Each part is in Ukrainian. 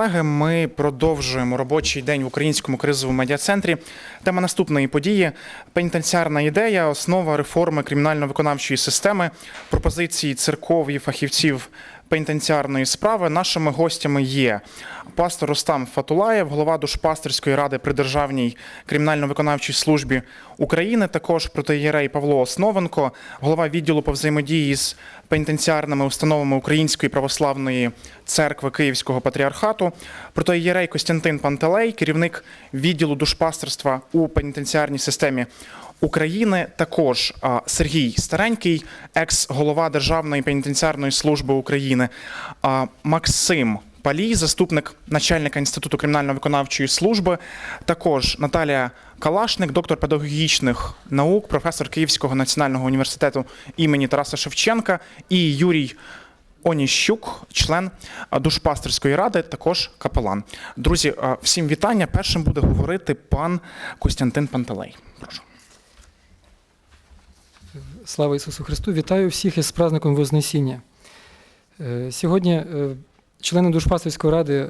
колеги, ми продовжуємо робочий день в українському кризовому медіа-центрі. Тема наступної події: пенітенціарна ідея, основа реформи кримінально-виконавчої системи, пропозиції церков і фахівців пенітенціарної справи. Нашими гостями є пастор Рустам Фатулаєв, голова душпастерської ради при Державній кримінально-виконавчій службі України. Також протиєрей Павло Основенко, голова відділу по взаємодії з пенітенціарними установами Української православної церкви Київського патріархату, протиєрей Костянтин Пантелей, керівник відділу душпастерства у пенітенціарній системі України. Також Сергій Старенький, екс-голова Державної пенітенціарної служби України, Максим. Палій, заступник начальника інституту кримінально-виконавчої служби, також Наталія Калашник, доктор педагогічних наук, професор Київського національного університету імені Тараса Шевченка і Юрій Оніщук, член душпастерської ради, також капелан. Друзі, всім вітання. Першим буде говорити пан Костянтин Пантелей. Прошу. Слава Ісусу Христу! Вітаю всіх із праздником Вознесіння. Е, Сьогодні е, члени Душпастерської ради е,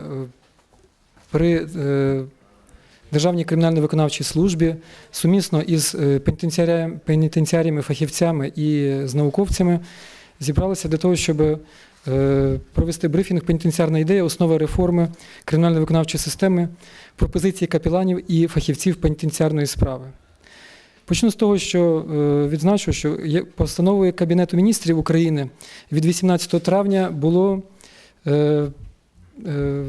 при Державній кримінально-виконавчій службі сумісно із пенітенціаріями, фахівцями і з науковцями зібралися для того, щоб провести брифінг пенітенціарна ідея, основа реформи кримінально-виконавчої системи, пропозиції капеланів і фахівців пенітенціарної справи. Почну з того, що е, відзначу, що постановою Кабінету міністрів України від 18 травня було е, е,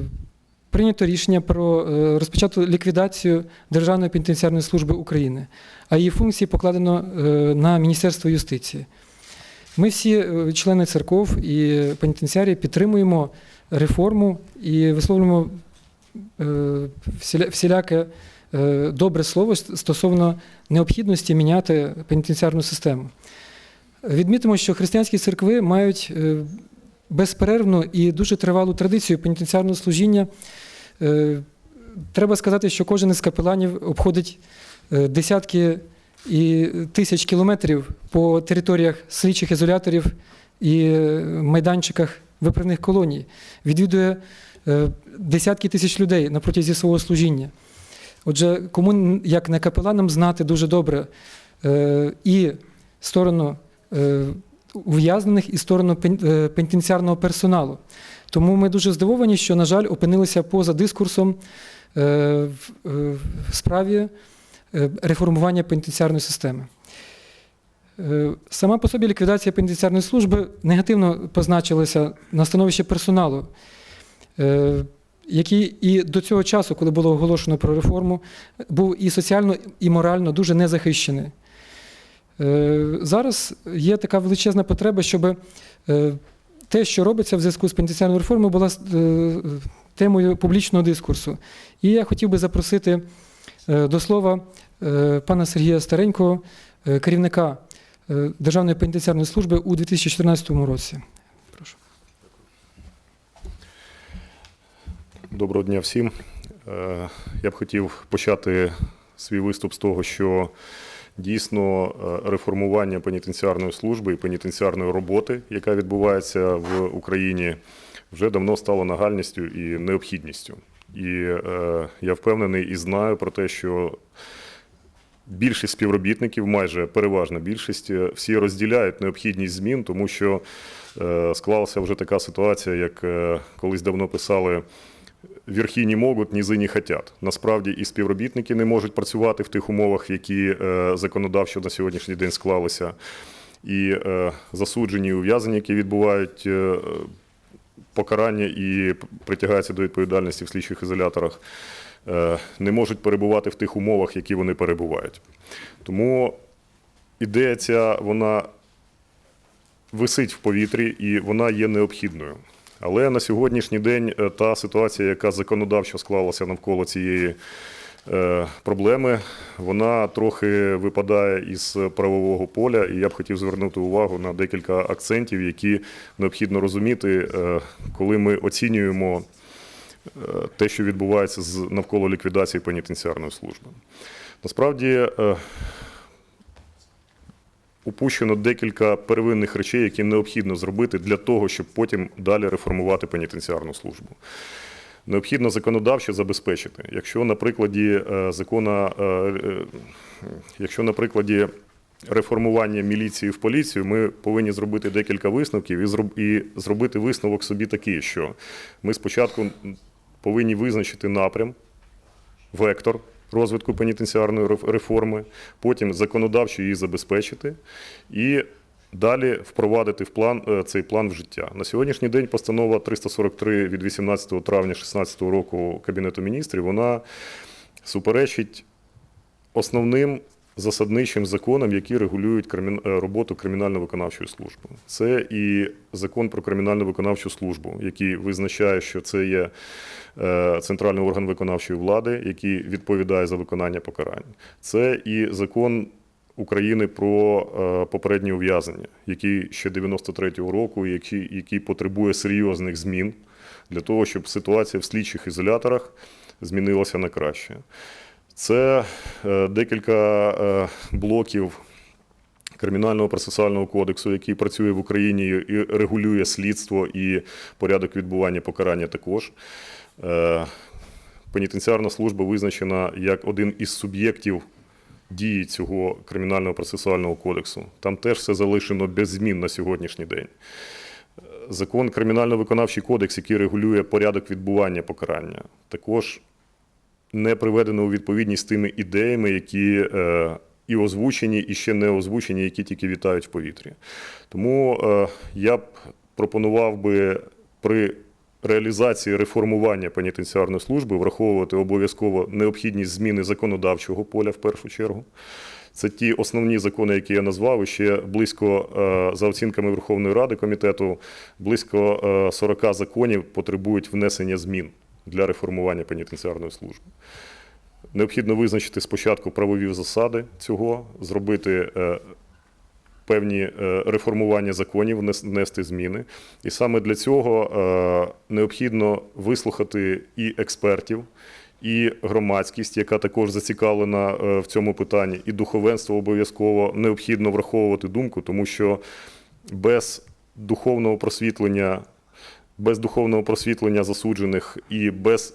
прийнято рішення про розпочату ліквідацію Державної пенітенціарної служби України, а її функції покладено на Міністерство юстиції. Ми всі, члени церков і пенітенціарії, підтримуємо реформу і висловлюємо всіля- всіляке добре слово стосовно необхідності міняти пенітенціарну систему. Відмітимо, що християнські церкви мають е, безперервну і дуже тривалу традицію пенітенціарного служіння. Е, Треба сказати, що кожен із капеланів обходить е, десятки і тисяч кілометрів по територіях слідчих ізоляторів і е, майданчиках виправних колоній, відвідує е, десятки тисяч людей на протязі свого служіння. Отже, кому як не капеланам знати дуже добре е, і сторону е, ув'язнених, і сторону е, пенітенціарного персоналу. Тому ми дуже здивовані, що, на жаль, опинилися поза дискурсом е, в, е, справі е, реформування пенітенціарної системи. Сама по собі ліквідація пенітенціарної служби негативно позначилася на становище персоналу, який і до цього часу, коли було оголошено про реформу, був і соціально, і морально дуже незахищений. Е, Зараз є така величезна потреба, щоб е, те, що робиться в зв'язку з пенітенціарною реформою, була е, темою публічного дискурсу. І я хотів би запросити до слова пана Сергія Старенького, керівника Державної пенітенціарної служби у 2014 році. Прошу. Доброго дня всім. Е, Я б хотів почати свій виступ з того, що дійсно е, реформування пенітенціарної служби і пенітенціарної роботи, яка відбувається в Україні, вже давно стало нагальністю і необхідністю. І е, я впевнений і знаю про те, що більшість співробітників, майже переважна більшість, всі розділяють необхідність змін, тому що склалася вже така ситуація, як колись давно писали. Верхи не можуть, низи не хотять. Насправді і співробітники не можуть працювати в тих умовах, які е, законодавчо на сьогоднішній день склалися. І е, засуджені і ув'язані, які відбувають е, покарання і притягаються до відповідальності в слідчих ізоляторах, не можуть перебувати в тих умовах, які вони перебувають. Тому ідея ця вона висить в повітрі і вона є необхідною. Але на сьогоднішній день е, та ситуація, яка законодавчо склалася навколо цієї е, проблеми, вона трохи випадає із правового поля, і я б хотів звернути увагу на декілька акцентів, які необхідно розуміти, е, коли ми оцінюємо те, що відбувається навколо ліквідації пенітенціарної служби. Насправді. Упущено декілька первинних речей, які необхідно зробити для того, щоб потім далі реформувати пенітенціарну службу. необхідно законодавчо забезпечити. Якщо на прикладі е, закона, е, е, якщо на прикладі реформування міліції в поліцію, ми повинні зробити декілька висновків і зробити висновок собі такий, що ми спочатку повинні визначити напрям, вектор розвитку пенітенціарної реф- реформи, потім законодавчо її забезпечити і далі впровадити в план, е, цей план в життя. На сьогоднішній день постанова 343 від 18 травня 2016 року Кабінету міністрів, вона суперечить основним засадничим законам, які регулюють е, роботу кримінально-виконавчої служби. Це і закон про кримінально-виконавчу службу, який визначає, що це є е, центральний орган виконавчої влади, який відповідає за виконання покарань. Це і закон України про е, попереднє ув'язнення, який ще 93-го року, який, який потребує серйозних змін для того, щоб ситуація в слідчих ізоляторах змінилася на краще. Це е, декілька е, блоків Кримінального процесуального кодексу, який працює в Україні і регулює слідство і порядок відбування покарання також. Е, Пенітенціарна служба визначена як один із суб'єктів дії цього кримінального процесуального кодексу. Там теж все залишено без змін на сьогоднішній день. Закон кримінально-виконавчий кодекс, який регулює порядок відбування покарання, також не приведено у відповідність тими ідеями, які е, і озвучені, і ще не озвучені, які тільки вітають в повітрі. Тому е, я б пропонував би при реалізації реформування пенітенціарної служби враховувати обов'язково необхідність зміни законодавчого поля в першу чергу. Це ті основні закони, які я назвав, і ще близько, е, за оцінками Верховної Ради комітету, близько е, 40 законів потребують внесення змін для реформування пенітенціарної служби. Необхідно визначити спочатку правові засади цього, зробити е, певні е, реформування законів, внес- внести зміни. І саме для цього е, необхідно вислухати і експертів, і громадськість, яка також зацікавлена в цьому питанні, і духовенство обов'язково необхідно враховувати думку, тому що без духовного просвітлення, без духовного просвітлення засуджених і без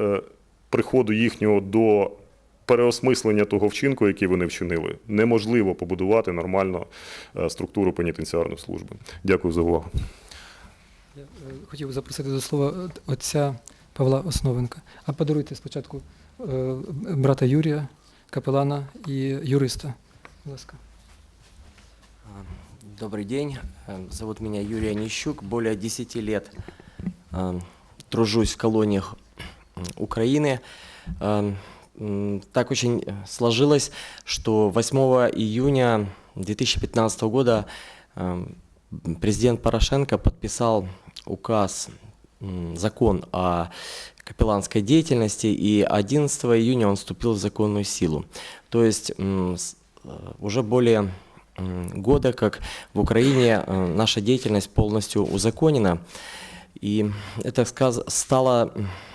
е, приходу їхнього до переосмислення того вчинку, який вони вчинили, неможливо побудувати нормально е, структуру пенітенціарної служби. Дякую за увагу. Я е, хотів запросити до слова е, отця Павла Основенка. А подаруйте спочатку е, брата Юрія, капелана і юриста. Будь ласка. Добрый день. Э, Зовут меня Юрий Онищук. Более 10 лет э, тружусь в колониях Украины. Э, Так очень сложилось, что 8 июня 2015 года президент Порошенко подписал указ, закон о капелланской деятельности, и 11 июня он вступил в законную силу. То есть уже более года, как в Украине э, наша деятельность полностью узаконена. И это стало,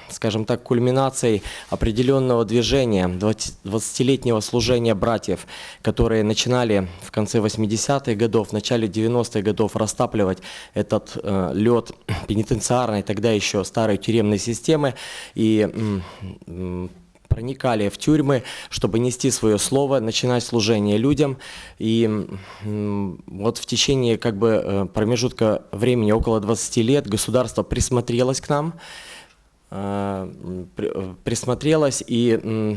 скажем так, кульминацией определенного движения, 20 20-летнего служения братьев, которые начинали в конце 80-х годов, в начале 90-х годов растапливать этот лед пенитенциарной, тогда еще старой тюремной системы. И м, проникали в тюрьмы, чтобы нести свое слово, начинать служение людям. И м, вот в течение как бы э, промежутка времени около 20 лет государство присмотрелось к нам, э, м, при- э, присмотрелось и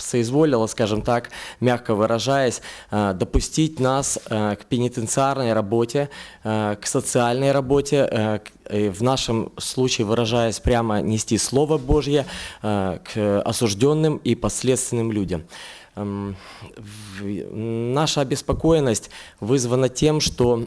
м, соизволило, скажем так, мягко выражаясь, э, допустить нас э, к пенитенциарной работе, э, к социальной работе, в нашем случае, выражаясь прямо, нести Слово Божье к осужденным и последственным людям. Эм, Наша обеспокоенность вызвана тем, что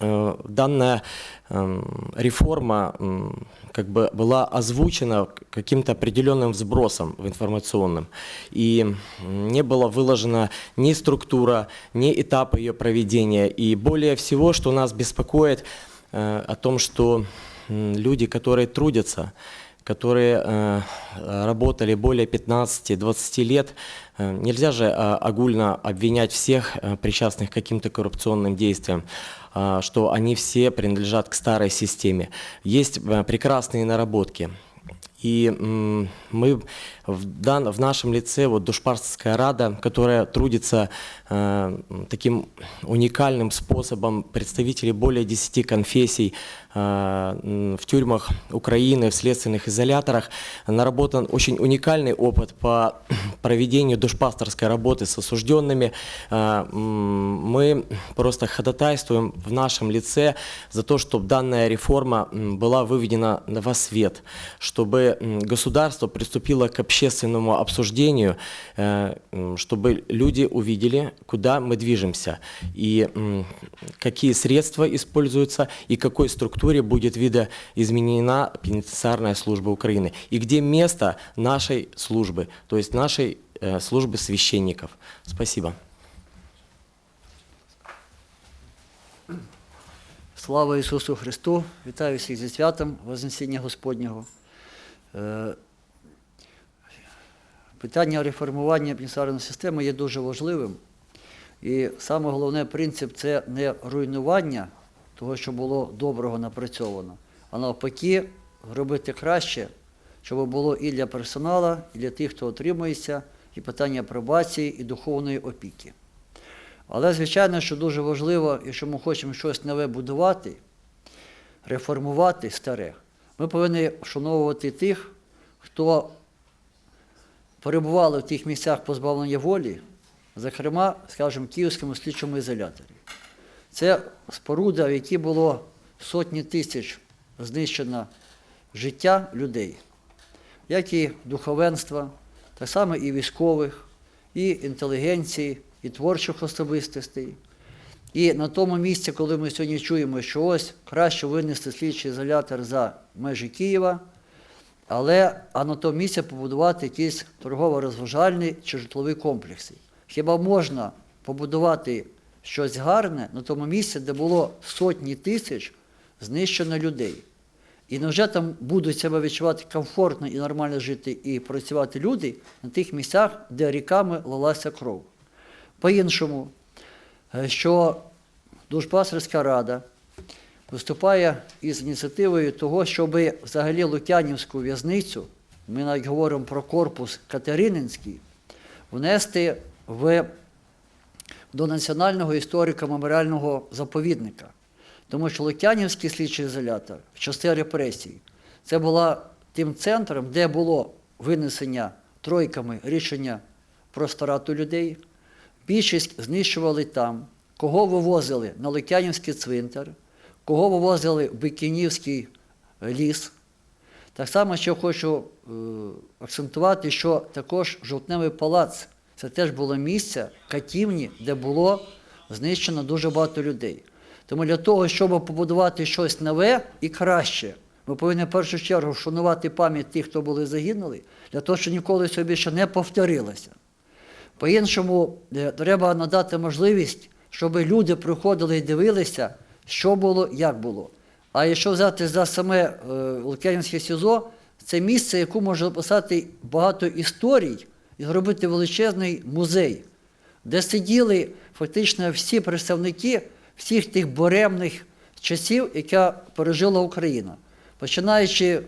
данная эм, реформа м, как бы была озвучена к- каким-то определенным взбросом в информационном. И м, не была выложена ни структура, ни этапы ее проведения. И более всего, что нас беспокоит, э, о том, что м, люди, которые трудятся, которые э, работали более 15-20 лет, э, нельзя же э, огульно обвинять всех э, причастных к каким-то коррупционным действиям, а, что они все принадлежат к старой системе. Есть э, прекрасные наработки. И м, мы в, дан, в нашем лице, вот Душпарская Рада, которая трудится э, таким уникальным способом, представители более 10 конфессий э, в тюрьмах Украины, в следственных изоляторах, наработан очень уникальный опыт по проведению душпасторской работы с осужденными. Э, Мы просто ходатайствуем в нашем лице за то, чтобы данная реформа была выведена во свет, чтобы государство приступило к общественному обсуждению, э, м, чтобы люди увидели, куда мы движемся и м, какие средства используются и какой структуре будет видоизменена пенитенциарная служба Украины и где место нашей службы, то есть нашей э, службы священников. Спасибо. Слава Ісусу Христу! Вітаю всіх зі святом Вознесіння Господнього. Питання реформування пенітенціарної системи є дуже важливим. І саме головне принцип це не руйнування того, що було доброго напрацьовано, а навпаки, робити краще, щоб було і для персоналу, і для тих, хто отримується, і питання пробації, і духовної опіки. Але, звичайно, що дуже важливо, якщо ми хочемо щось нове будувати, реформувати старе, ми повинні вшановувати тих, хто перебували в тих місцях позбавлення волі, зокрема, скажімо, в Київському слідчому ізоляторі. Це споруда, в якій було сотні тисяч знищено життя людей, як і духовенства, так само і військових, і інтелігенції, і творчих особистостей. І на тому місці, коли ми сьогодні чуємо, що ось краще винести слідчий ізолятор за межі Києва, але а на тому місці побудувати якісь торгово-розважальні чи житлові комплекси. Хіба можна побудувати щось гарне на тому місці, де було сотні тисяч знищено людей? І невже там будуть себе відчувати комфортно і нормально жити і працювати люди на тих місцях, де ріками лилася кров? По-іншому, е, що Душпасерська рада виступає із ініціативою того, щоб взагалі Лук'янівську в'язницю, ми навіть говоримо про корпус Катерининський, внести в, до Національного історико-меморіального заповідника. Тому що Лук'янівський слідчий ізолятор в часи репресій це була тим центром, де було винесення тройками рішення про страту людей. Більшість знищували там, кого вивозили на Лук'янівський цвинтар, кого вивозили в Бикінівський ліс. Так само ще хочу е, акцентувати, що також жовтневий палац це теж було місце катівні, де було знищено дуже багато людей. Тому для того, щоб побудувати щось нове і краще, ми повинні в першу чергу вшанувати пам'ять тих, хто були загинули, для того, щоб ніколи собі ще не повторилося. По-іншому, е, треба надати можливість, щоб люди приходили і дивилися, що було, як було. А якщо взяти за саме е, Лук'янівське СІЗО, це місце, яку можна описати багато історій і зробити величезний музей, де сиділи фактично всі представники всіх тих буремних часів, яка пережила Україна, починаючи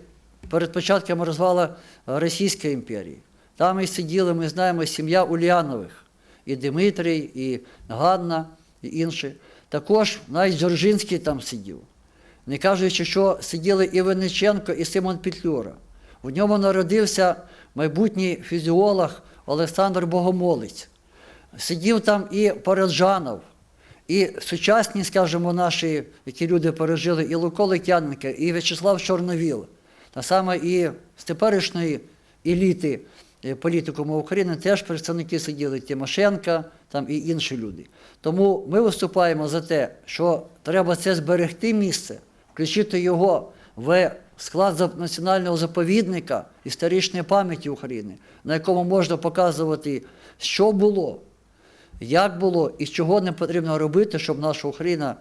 перед початком розвалу Російської імперії. Там і сиділи, ми знаємо, сім'я Ульянових, і Дмитрій, і Ганна, і інші. Також навіть Дзержинський там сидів. Не кажучи, що сиділи і Винниченко, і Симон Петлюра. В ньому народився майбутній фізіолог Олександр Богомолець. Сидів там і Параджанов, і сучасні, скажімо, наші, які люди пережили, і Луко Летяненко, і В'ячеслав Чорновіл, та саме і з теперішньої еліти е, політикуму України теж представники сиділи Тимошенка там і інші люди. Тому ми виступаємо за те, що треба це зберегти місце, включити його в склад національного заповідника історичної пам'яті України, на якому можна показувати, що було, як було і чого не потрібно робити, щоб наша Україна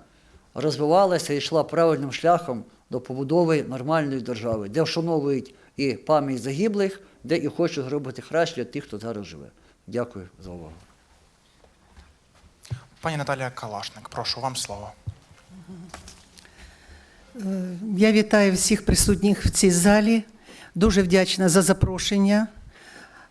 розвивалася і йшла правильним шляхом до побудови нормальної держави, де вшановують і пам'ять загиблих, де і хочуть зробити краще для тих, хто зараз живе. Дякую за увагу. Пані Наталія Калашник, прошу вам слово. Я вітаю всіх присутніх в цій залі. дуже вдячна за запрошення.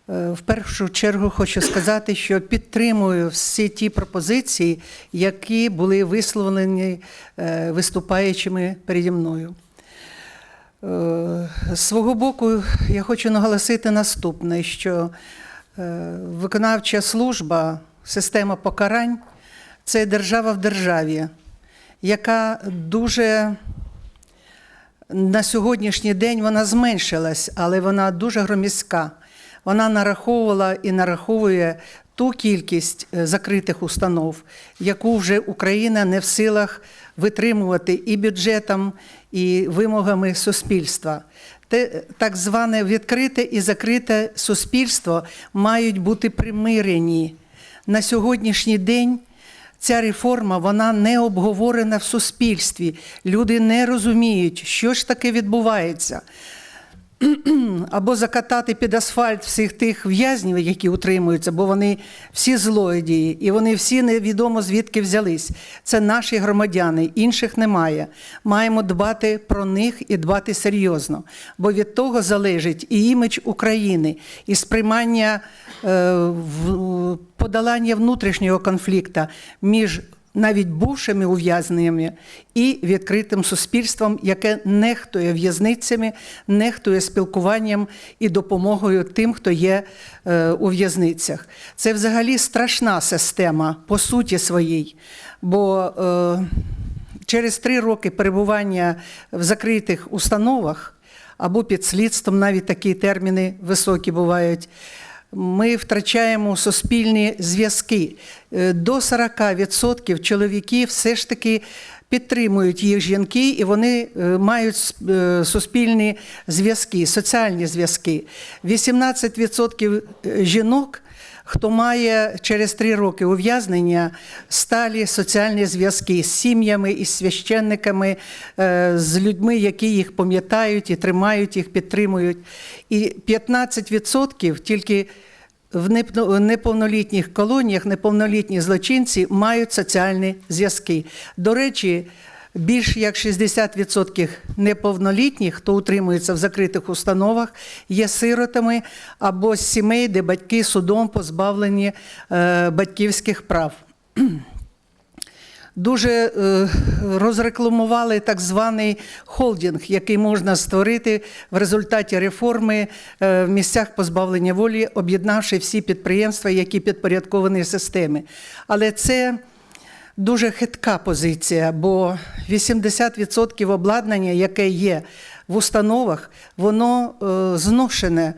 Е, В першу чергу хочу сказати, що підтримую всі ті пропозиції, які були висловлені е, виступаючими переді мною. Е, З свого боку, я хочу наголосити наступне: що е, виконавча служба, система покарань це держава в державі, яка дуже на сьогоднішній день вона зменшилась, але вона дуже громіська. Вона нараховувала і нараховує ту кількість е, закритих установ, яку вже Україна не в силах витримувати і бюджетом, і вимогами суспільства. Те так зване відкрите і закрите суспільство мають бути примирені. На сьогоднішній день Ця реформа вона не обговорена в суспільстві. Люди не розуміють, що ж таке відбувається. Або закатати під асфальт всіх тих в'язнів, які утримуються, бо вони всі злодії, і вони всі невідомо звідки взялись. Це наші громадяни, інших немає. Маємо дбати про них і дбати серйозно, бо від того залежить і імідж України, і сприймання е, в, подолання внутрішнього конфлікту між навіть бувшими ув'язненнями і відкритим суспільством, яке нехтує в'язницями, нехтує спілкуванням і допомогою тим, хто є е, у в'язницях. Це взагалі страшна система по суті своїй. Бо е, через три роки перебування в закритих установах або під слідством, навіть такі терміни високі бувають. Ми втрачаємо суспільні зв'язки. Е, До 40% чоловіків все ж таки підтримують їх жінки, і вони е, мають е, суспільні зв'язки, соціальні зв'язки. 18% жінок. Хто має через три роки ув'язнення сталі соціальні зв'язки з сім'ями, із священниками, е, з людьми, які їх пам'ятають і тримають їх, підтримують. І 15% тільки в неповнолітніх колоніях неповнолітні злочинці мають соціальні зв'язки. До речі, більш як 60% неповнолітніх, хто утримується в закритих установах, є сиротами або з сімей, де батьки судом позбавлені е, батьківських прав. Дуже е, розрекламували так званий холдинг, який можна створити в результаті реформи е, в місцях позбавлення волі, об'єднавши всі підприємства, які підпорядковані системі. Але це дуже хитка позиція, бо 80% обладнання, яке є в установах, воно е, зношене.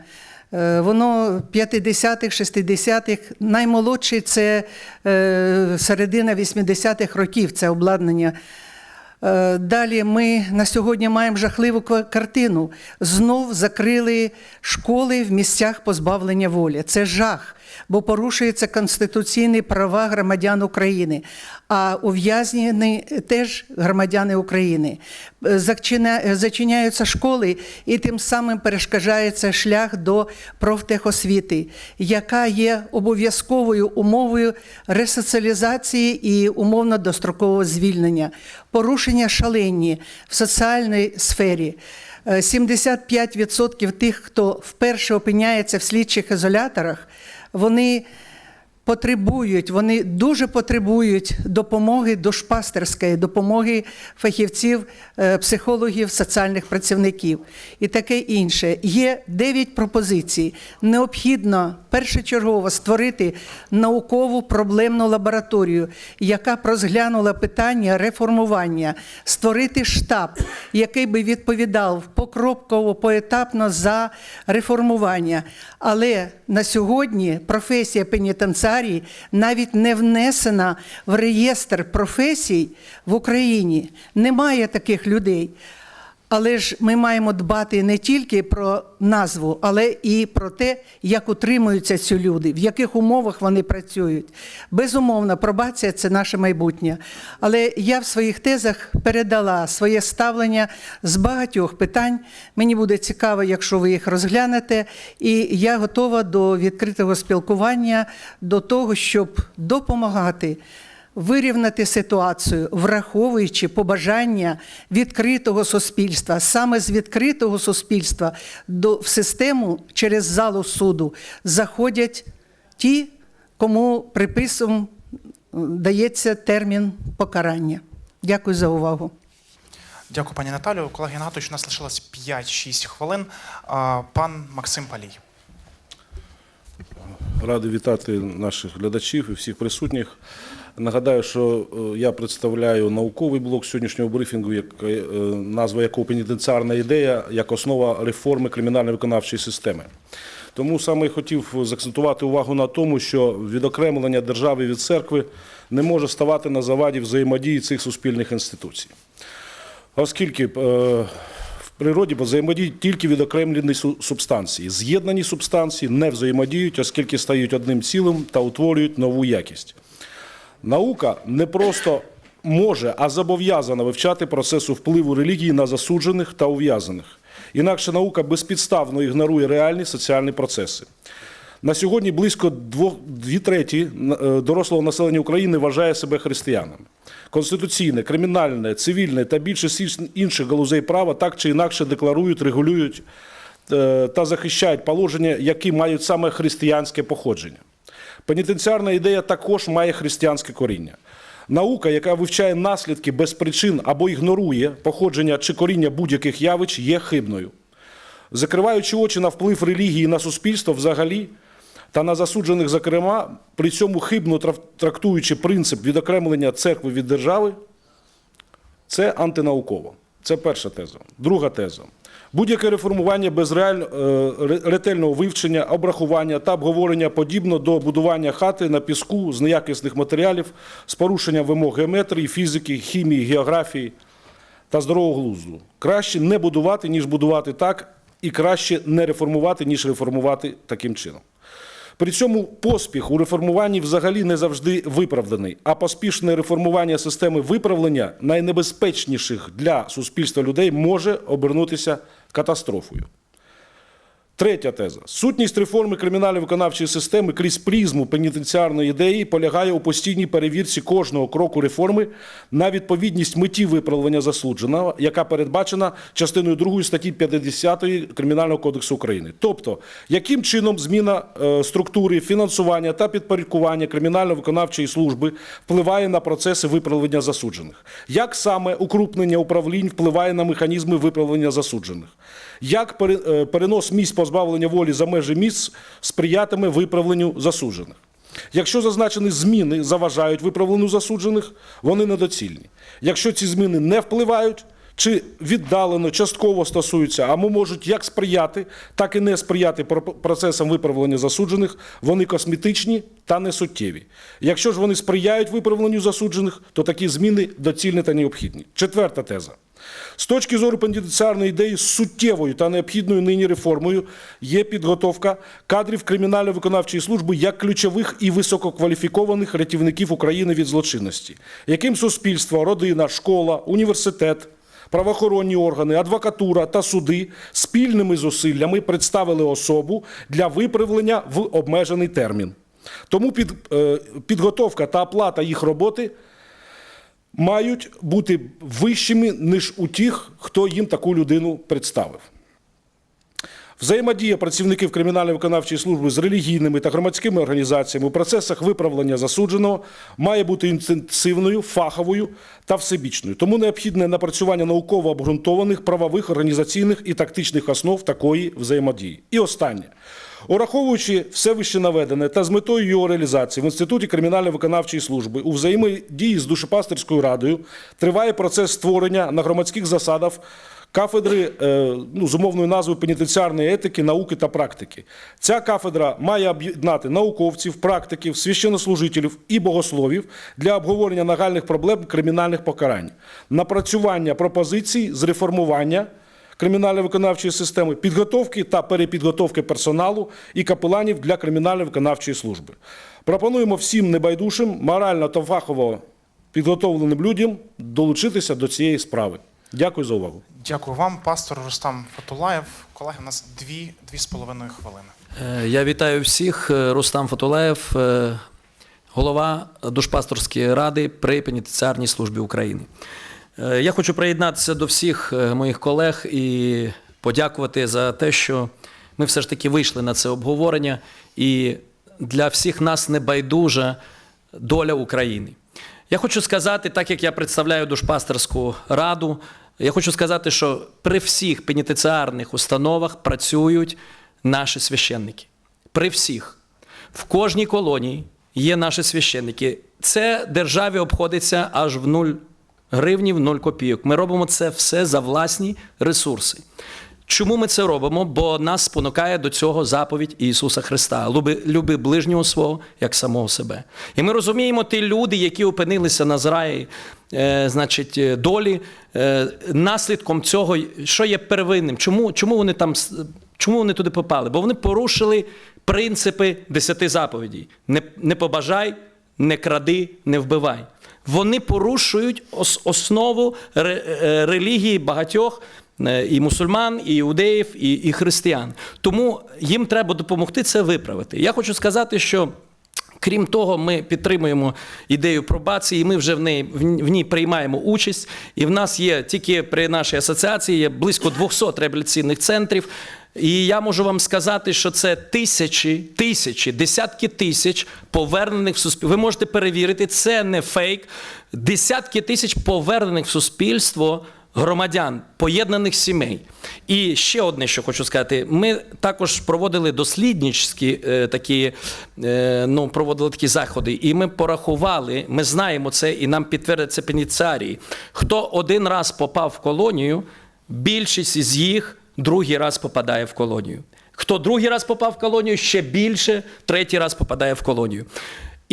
Е, Воно 50-х, 60-х, наймолодший це е, середина 80-х років, це обладнання. Далі ми на сьогодні маємо жахливу ка- картину. Знов закрили школи в місцях позбавлення волі. Це жах, бо порушуються конституційні права громадян України. А ув'язнені теж громадяни України. Е, Зачиняються школи, і тим самим перешкоджається шлях до профтехосвіти, яка є обов'язковою умовою ресоціалізації і умовно дострокового звільнення, порушення шалені в соціальній сфері. Е, 75% тих, хто вперше опиняється в слідчих ізоляторах, вони потребують, вони дуже потребують допомоги душпастерської, допомоги фахівців, е, психологів, соціальних працівників і таке інше. Є 9 пропозицій. Необхідно першочергово створити наукову проблемну лабораторію, яка розглянула питання реформування, створити штаб, який би відповідав покроково, поетапно за реформування. Але на сьогодні професія пенітенціарії навіть не внесена в реєстр професій в Україні. Немає таких людей. Але ж ми маємо дбати не тільки про назву, але і про те, як утримуються ці люди, в яких умовах вони працюють. Безумовно, пробація це наше майбутнє. Але я в своїх тезах передала своє ставлення з багатьох питань. Мені буде цікаво, якщо ви їх розглянете, і я готова до відкритого спілкування, до того, щоб допомагати вирівнати ситуацію, враховуючи побажання відкритого суспільства. Саме з відкритого суспільства до, в систему через залу суду заходять ті, кому приписом дається термін покарання. Дякую за увагу. Дякую, пані Наталю. Колеги, нагадую, що у нас лишилось 5-6 хвилин. Пан Максим Палій. Радий вітати наших глядачів і всіх присутніх. Нагадаю, що е, я представляю науковий блок сьогоднішнього брифінгу, е, назва якого пенітенціарна ідея як основа реформи кримінально-виконавчої системи. Тому саме хотів заакцентувати увагу на тому, що відокремлення держави від церкви не може ставати на заваді взаємодії цих суспільних інституцій. Оскільки е, в природі взаємодіють тільки відокремлені субстанції. З'єднані субстанції не взаємодіють, оскільки стають одним цілим та утворюють нову якість. Наука не просто може, а зобов'язана вивчати процесу впливу релігії на засуджених та ув'язаних. Інакше наука безпідставно ігнорує реальні соціальні процеси. На сьогодні близько двох, дві треті е, дорослого населення України вважає себе християнами. Конституційне, кримінальне, цивільне та більшість інших галузей права так чи інакше декларують, регулюють е, та захищають положення, які мають саме християнське походження. Пенітенціарна ідея також має християнське коріння. Наука, яка вивчає наслідки без причин або ігнорує походження чи коріння будь-яких явищ, є хибною. Закриваючи очі на вплив релігії на суспільство взагалі та на засуджених, зокрема, при цьому хибно трактуючи принцип відокремлення церкви від держави, це антинауково. Це перша теза. Друга теза. Будь-яке реформування без реаль- е, ретельного вивчення, обрахування та обговорення подібно до будування хати на піску з неякісних матеріалів з порушенням вимог геометрії, фізики, хімії, географії та здорового глузду. Краще не будувати, ніж будувати так, і краще не реформувати, ніж реформувати таким чином. При цьому поспіх у реформуванні взагалі не завжди виправданий, а поспішне реформування системи виправлення найнебезпечніших для суспільства людей може обернутися катастрофою. Третя теза. Сутність реформи кримінально-виконавчої системи крізь призму пенітенціарної ідеї полягає у постійній перевірці кожного кроку реформи на відповідність меті виправлення засудженого, яка передбачена частиною 2 статті 50 Кримінального кодексу України. Тобто, яким чином зміна е, структури, фінансування та підпорядкування кримінально-виконавчої служби впливає на процеси виправлення засуджених? Як саме укрупнення управлінь впливає на механізми виправлення засуджених? Як е, перенос місць позбавлення волі за межі місць сприятиме виправленню засуджених? Якщо зазначені зміни заважають виправленню засуджених, вони недоцільні. Якщо ці зміни не впливають чи віддалено, частково стосуються, або можуть як сприяти, так і не сприяти про- процесам виправлення засуджених, вони косметичні та несуттєві. Якщо ж вони сприяють виправленню засуджених, то такі зміни доцільні та необхідні. Четверта теза. З точки зору пенітенціарної ідеї, суттєвою та необхідною нині реформою є підготовка кадрів кримінально-виконавчої служби як ключових і висококваліфікованих рятівників України від злочинності, яким суспільство, родина, школа, університет, правоохоронні органи, адвокатура та суди спільними зусиллями представили особу для виправлення в обмежений термін. Тому під, е, підготовка та оплата їх роботи мають бути вищими, ніж у тих, хто їм таку людину представив. Взаємодія працівників кримінально-виконавчої служби з релігійними та громадськими організаціями у процесах виправлення засудженого має бути інтенсивною, фаховою та всебічною. Тому необхідне напрацювання науково обґрунтованих правових, організаційних і тактичних основ такої взаємодії. І останнє. Ураховуючи все вище наведене та з метою його реалізації в Інституті кримінально-виконавчої служби у взаємодії з Душепастерською радою триває процес створення на громадських засадах кафедри е, ну, з умовною назвою пенітенціарної етики, науки та практики. Ця кафедра має об'єднати науковців, практиків, священнослужителів і богословів для обговорення нагальних проблем кримінальних покарань, напрацювання пропозицій з реформування кримінально-виконавчої системи, підготовки та перепідготовки персоналу і капеланів для кримінально-виконавчої служби. Пропонуємо всім небайдужим, морально та фахово підготовленим людям долучитися до цієї справи. Дякую за увагу. Дякую вам, пастор Рустам Фатулаєв. Колеги, у нас дві, дві з половиною хвилини. Е, Я вітаю всіх. Е, Рустам Фатулаєв, е, голова Душпасторської ради при пенітенціарній службі України. Я хочу приєднатися до всіх моїх колег і подякувати за те, що ми все ж таки вийшли на це обговорення, і для всіх нас не байдужа доля України. Я хочу сказати, так як я представляю Душпастерську раду, я хочу сказати, що при всіх пенітенціарних установах працюють наші священники. При всіх. В кожній колонії є наші священники. Це державі обходиться аж в 0 гривнів, 0 копійок. Ми робимо це все за власні ресурси. Чому ми це робимо? Бо нас спонукає до цього заповідь Ісуса Христа. Люби, люби ближнього свого як самого себе. І ми розуміємо, ті люди, які опинилися на зраї, значить, е, долі, е, наслідком цього, що є первинним, чому, чому вони там чому вони туди попали? Бо вони порушили принципи десяти заповідей: не, не побажай, не кради, не вбивай. Вони порушують основу е, релігії багатьох е, і мусульман, і іудеїв, і, і християн. Тому їм треба допомогти це виправити. Я хочу сказати, що. Крім того, ми підтримуємо ідею пробації, і ми вже в неї в ній приймаємо участь. І в нас є тільки при нашій асоціації є близько 200 реабілітаційних центрів. І я можу вам сказати, що це тисячі, тисячі, десятки тисяч повернених в суспільство. Ви можете перевірити, це не фейк. Десятки тисяч повернених в суспільство громадян, поєднаних сімей. І ще одне, що хочу сказати, ми також проводили дослідницькі е, такі, е, ну, проводили такі заходи, і ми порахували, ми знаємо це, і нам підтвердять це пеніціарії. Хто один раз попав в колонію, більшість із їх другий раз попадає в колонію. Хто другий раз попав в колонію, ще більше, третій раз попадає в колонію.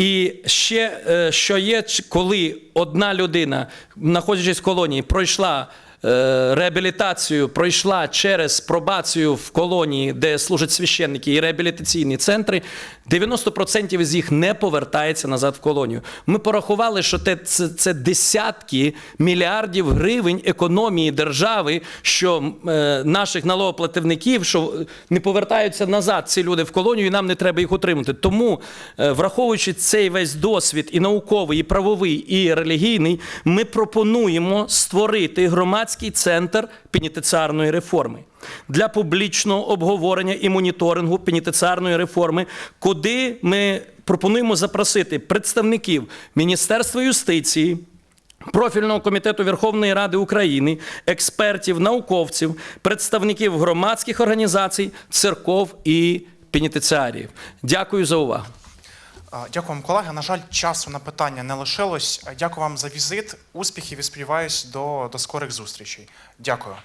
І ще е, що є, коли одна людина, знаходячись в колонії, пройшла реабілітацію, пройшла через пробацію в колонії, де служать священники і реабілітаційні центри, 90% з їх не повертається назад в колонію. Ми порахували, що те- це, це десятки мільярдів гривень економії держави, що е, наших налогоплатівників, що не повертаються назад ці люди в колонію, і нам не треба їх утримати. Тому, е, враховуючи цей весь досвід і науковий, і правовий, і релігійний, ми пропонуємо створити громадський центр пенітенціарної реформи для публічного обговорення і моніторингу пенітенціарної реформи, куди ми пропонуємо запросити представників Міністерства юстиції. Профільного комітету Верховної Ради України, експертів, науковців, представників громадських організацій, церков і пенітенціаріїв. Дякую за увагу. Дякую вам, колеги. На жаль, часу на питання не лишилось. Дякую вам за візит. Успіхів і сподіваюсь до, до скорих зустрічей. Дякую.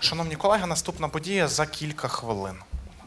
Шановні колеги, наступна подія за кілька хвилин.